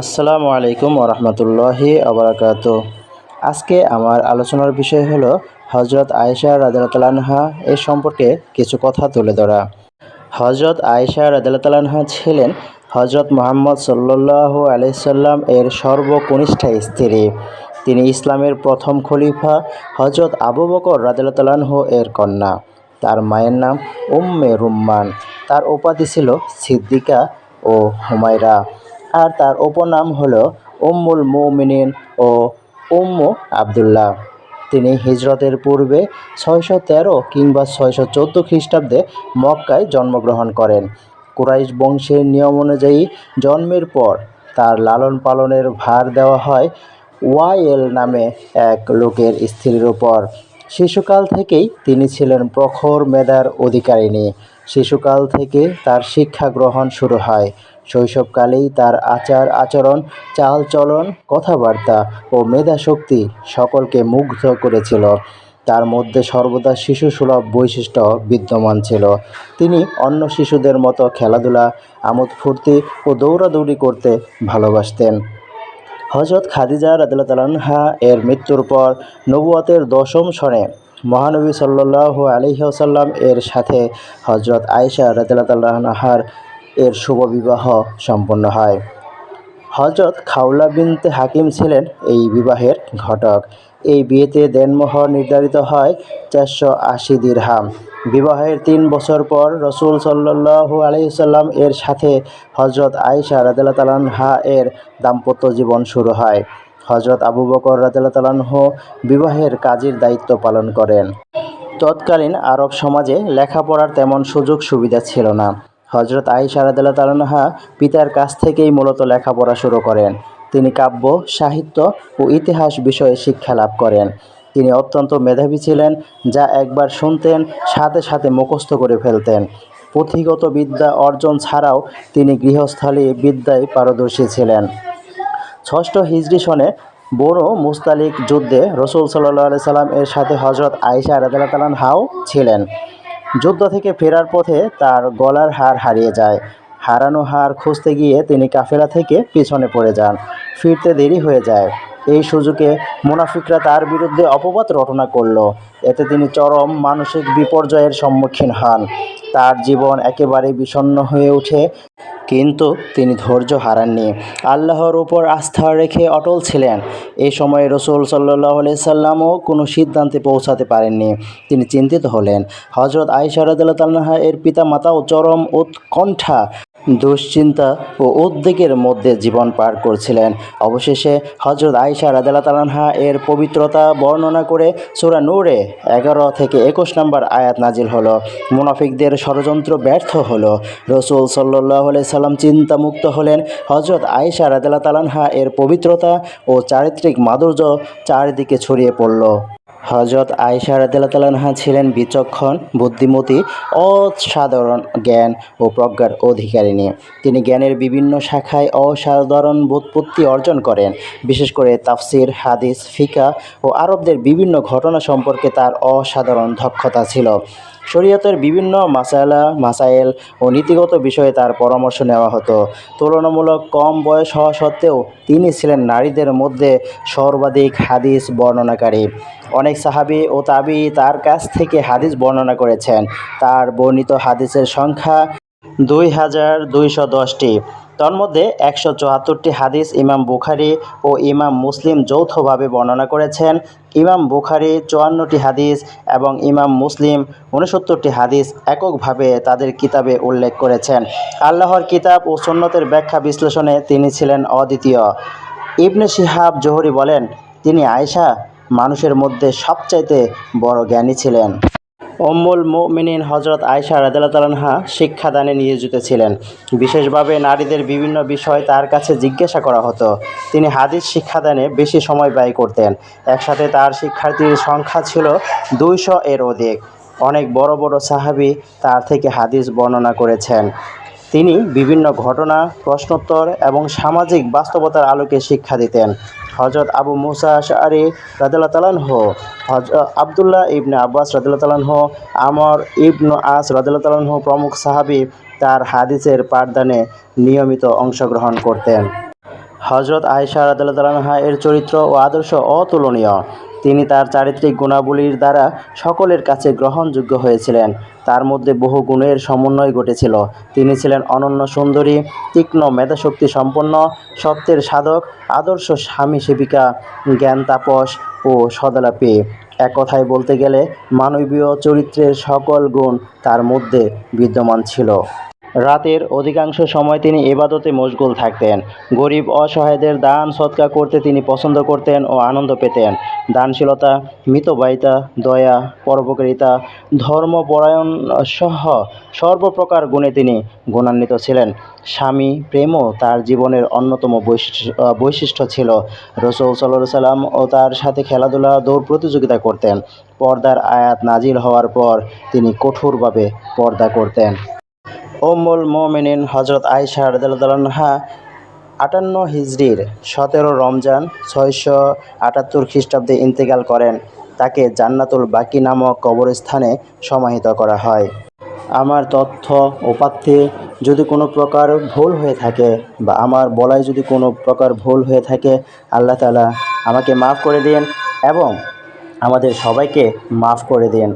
আসসালামু আলাইকুম ওরহমতুল্লাহি আবরাকাত আজকে আমার আলোচনার বিষয় হলো হজরত আয়েশা রাদিয়াল্লাহা এর সম্পর্কে কিছু কথা তুলে ধরা। হজরত আয়েশা রাদিয়াল্লাহা ছিলেন হজরত মোহাম্মদ সাল্লাল্লাহু আলাইসাল্লাম এর সর্বকনিষ্ঠা স্ত্রী। তিনি ইসলামের প্রথম খলিফা হজরত আবু বকর রাদিয়াল্লাহু এর কন্যা। তার মায়ের নাম উম্মে রুম্মান। তার উপাধি ছিল সিদ্দিকা ও হুমায়রা। আর তার উপনাম হলো উম্মুল মুমিনিন ও উম্মু আবদুল্লাহ। তিনি হিজরতের পূর্বে ছয়শো তেরো কিংবা ছয়শো চোদ্দ খ্রিস্টাব্দে মক্কায় জন্মগ্রহণ করেন। কুরাইশ বংশের নিয়ম অনুযায়ী জন্মের পর তার লালন পালনের ভার দেওয়া হয় ওয়াইএল নামে এক লোকের স্ত্রীর উপর। শিশুকাল থেকেই তিনি ছিলেন প্রখর মেধার অধিকারিণী। শিশুকাল থেকে তার শিক্ষা গ্রহণ শুরু হয়। শৈশবকালেই তার আচার আচরণ, চালচলন, কথাবার্তা ও মেধাশক্তি সকলকে মুগ্ধ করেছিল। তার মধ্যে সর্বদা শিশুসুলভ বৈশিষ্ট্য বিদ্যমান ছিল। তিনি অন্য শিশুদের মতো খেলাধুলা, আমোদ ফুর্তি ও দৌড়াদৌড়ি করতে ভালোবাসতেন। হজরত খাদিজা রাদিল্লাহা এর মৃত্যুর পর নবুয়তের দশম সনে মহানবী সাল্লাহ আলহিহাসাল্লাম এর সাথে হজরত আয়েশা রাদিল্লাহার এর শুভ বিবাহ সম্পন্ন হয়। হজরত খাউলা বিনতে হাকিম ছিলেন এই বিবাহের ঘটক। এই বিয়েতে দেনমোহর নির্ধারিত হয় চারশো আশি দিরহাম। বিবাহের তিন বছর পর রসুল সাল্লু আলহিসাল্লাম এর সাথে হজরত আয়েশা রাদিল্লা তালাহা এর দাম্পত্য জীবন শুরু হয়। হজরত আবু বকর রাদিল্লা তালাহ বিবাহের কাজের দায়িত্ব পালন করেন। তৎকালীন আরব সমাজে লেখাপড়ার তেমন সুযোগ সুবিধা ছিল না। হজরত আইসা রাদিল্লা তালাহা পিতার কাছ থেকেই মূলত লেখাপড়া শুরু করেন। তিনি কাব্য, সাহিত্য ও ইতিহাস বিষয়ে শিক্ষা লাভ করেন। তিনি অত্যন্ত মেধাবী ছিলেন, যা একবার শুনতেন, সাথে সাথে মুখস্থ করে ফেলতেন। পুঁথিগত বিদ্যা অর্জন ছাড়াও তিনি গৃহস্থালী বিদ্যায় পারদর্শী ছিলেন। ষষ্ঠ হিজরি সনে বড় মুস্তালিক যুদ্ধে রসুল সাল্লাহ সাল্লাম এর সাথে হজরত আয়েশা রাদিল্লা তালান হাও ছিলেন। যুদ্ধ থেকে ফেরার পথে তার গলার হার হারিয়ে যায়। হারানো হার খুঁজতে গিয়ে তিনি কাফেলা থেকে পিছনে পড়ে যান। ফিরতে দেরি হয়ে যায়। এই সুযোগে মুনাফিকরা তার বিরুদ্ধে অপবাদ রটনা করল। এতে তিনি চরম মানসিক বিপর্যয়ের সম্মুখীন হন। তার জীবন একেবারে বিষণ্ণ হয়ে ওঠে, কিন্তু তিনি ধৈর্য হারাননি। আল্লাহর উপর আস্থা রেখে অটল ছিলেন। এই সময় রসুল সাল্লাহ সাল্লামও কোনো সিদ্ধান্তে পৌঁছাতে পারেননি। তিনি চিন্তিত হলেন। হজরত আইসা রাদিল্লা তাল্লাহা এর পিতা মাতাও চরম উৎকণ্ঠা দুশ্চিন্তা ও উদ্বেগের মধ্যে জীবন পার করছিলেন। অবশেষে হজরত আইসা রাদিল্লা তালানহা এর পবিত্রতা বর্ণনা করে সুরা নূরে এগারো থেকে একুশ নম্বর আয়াত নাজিল হলো। মুনাফিকদের ষড়যন্ত্র ব্যর্থ হলো। রসুল সাল্লাহ সাল্লাম চিন্তামুক্ত হলেন। হজরত আইসা রাদিল্লা তালানহা এর পবিত্রতা ও চারিত্রিক মাধুর্য চারিদিকে ছড়িয়ে পড়ল। হজরত আয়েশা রাদিল্লাহা ছিলেন বিচক্ষণ, বুদ্ধিমতী, অসাধারণ জ্ঞান ও প্রজ্ঞার অধিকারিণী তিনি জ্ঞানের বিভিন্ন শাখায় অসাধারণ বোধপত্তি অর্জন করেন। বিশেষ করে তাফসির, হাদিস ফিকা ও আরবদের বিভিন্ন ঘটনা সম্পর্কে তার অসাধারণ দক্ষতা ছিল। শরীয়তের বিভিন্ন মাসালা, মাসাইল ও নীতিগত বিষয়ে তার পরামর্শ নেওয়া হতো। তুলনামূলক কম বয়স হওয়া সত্ত্বেও তিনি ছিলেন নারীদের মধ্যে সর্বাধিক হাদিস বর্ণনাকারী। অনেক সাহাবি ও তাবি তার কাছ থেকে হাদিস বর্ণনা করেছেন। তার বর্ণিত হাদিসের সংখ্যা দুই হাজার দুইশো দশটি। তন্মধ্যে একশো চুয়াত্তরটি হাদিস ইমাম বুখারি ও ইমাম মুসলিম যৌথভাবে বর্ণনা করেছেন। ইমাম বুখারি চুয়ান্নটি হাদিস এবং ইমাম মুসলিম উনসত্তরটি হাদিস এককভাবে তাদের কিতাবে উল্লেখ করেছেন। আল্লাহর কিতাব ও সন্ন্যতের ব্যাখ্যা বিশ্লেষণে তিনি ছিলেন অদ্বিতীয়। ইবনে শিহাব জোহরি বলেন, তিনি আয়েশা মানুষের মধ্যে সবচাইতে বড় জ্ঞানী ছিলেন। অম্মুল মুমিনিন হজরত আয়সা রাদিল্লাহা শিক্ষাদানে নিয়োজিত ছিলেন। বিশেষভাবে নারীদের বিভিন্ন বিষয় তার কাছে জিজ্ঞাসা করা হতো। তিনি হাদিস শিক্ষাদানে বেশি সময় ব্যয় করতেন। একসাথে তার শিক্ষার্থীর সংখ্যা ছিল দুইশো এর অধিক। অনেক বড় বড় সাহাবি তার থেকে হাদিস বর্ণনা করেছেন। তিনি বিভিন্ন ঘটনা, প্রশ্নোত্তর এবং সামাজিক বাস্তবতার আলোকে শিক্ষা দিতেন। হজরত আবু মুসা আশারি রাদিল্লা তালানহ হজ আবদুল্লাহ ইবনে আব্বাস রাদিল্লা তালানহ আমর ইবনু আস রাদিল্লা তালানহ প্রমুখ সাহাবি তার হাদিসের পাঠদানে নিয়মিত অংশগ্রহণ করতেন। হজরত আয়েশা রাদিয়াল্লাহু এর চরিত্র ও আদর্শ অতুলনীয়। তিনি তার চারিত্রিক গুণাবলীর দ্বারা সকলের কাছে গ্রহণযোগ্য হয়েছিলেন। তার মধ্যে বহু গুণের সমন্বয় ঘটেছিল। তিনি ছিলেন অনন্য সুন্দরী, তীক্ষ্ণ মেধাশক্তি সম্পন্ন, সত্যের সাধক, আদর্শ স্বামী সেবিকা, জ্ঞান তাপস ও সদালাপী। এক কথায় বলতে গেলে মানবীয় চরিত্রের সকল গুণ তার মধ্যে বিদ্যমান ছিল। রাতের অধিকাংশ সময় তিনি এবাদতে মশগুল থাকতেন। গরিব অসহায়দের দান, সৎকার করতে তিনি পছন্দ করতেন ও আনন্দ পেতেন। দানশীলতা, মিতব্যয়িতা, দয়া, পরোপকারিতা ধর্মপরায়ণ সহ সর্বপ্রকার গুণে তিনি গুণান্বিত ছিলেন। স্বামী প্রেমও তার জীবনের অন্যতম বৈশিষ্ট্য ছিল। রসুল সাল্লাহ সাল্লাম ও তার সাথে খেলাধুলা, দৌড় প্রতিযোগিতা করতেন। পর্দার আয়াত নাজিল হওয়ার পর তিনি কঠোরভাবে পর্দা করতেন। উম্মুল মোমিনিন হজরত আয়সা রাদিয়াল্লাহা আটান্ন হিজরির সতেরো রমজান ছয়শো আটাত্তর খ্রিস্টাব্দে ইন্তেকাল করেন। তাকে জান্নাতুল বাকি নামক কবরস্থানে সমাহিত করা হয়। আমার তথ্য উপাত্তে যদি কোনো প্রকার ভুল হয়ে থাকে বা আমার বলায় যদি কোনো প্রকার ভুল হয়ে থাকে, আল্লাহ তালা আমাকে মাফ করে দিন এবং আমাদের সবাইকে মাফ করে দিন